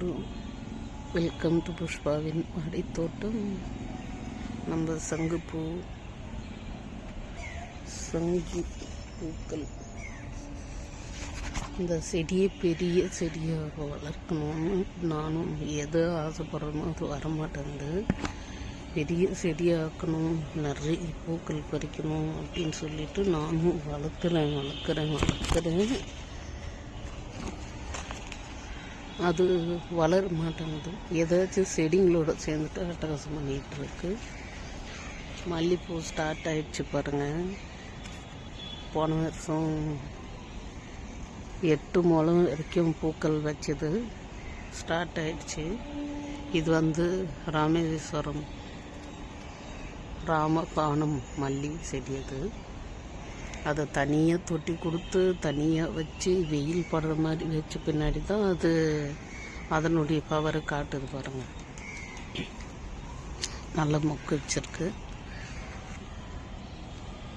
Guru welcome to புஷ்பாவின் மாடித்தோட்டம் நம்ம சங்குப்பூ சங்கு பூக்கள். இந்த செடியை பெரிய செடியாக வளர்க்கணும்னு நானும் எது ஆசைப்படுறேனோ அது வரமாட்டேங்குது. பெரிய செடியாக்கணும் நிறைய பூக்கள் பறிக்கணும் அப்படின்னு சொல்லிட்டு நானும் வளர்க்குறேன் வளர்க்குறேன் வளர்க்குறேன். அது வளர மாட்டேங்குது. ஏதாச்சும் செடிங்களோட சேர்ந்துட்டு அட்டகாசம் பண்ணிகிட்ருக்கு மல்லிகைப்பூ ஸ்டார்ட் ஆயிடுச்சு பாருங்கள் போன வருஷம் எட்டு முளம் வரைக்கும் பூக்கள் வச்சது. ஸ்டார்ட் ஆயிடுச்சு. இது வந்து ராமேஸ்வரம் ராமபானம் மல்லி செடி அது. அதை தனியாக தொட்டி கொடுத்து தனியாக வச்சு வெயில் படுற மாதிரி வச்ச பின்னாடி தான் அது அதனுடைய பவரை காட்டுது பாருங்கள் நல்ல மொக்கு வச்சிருக்கு.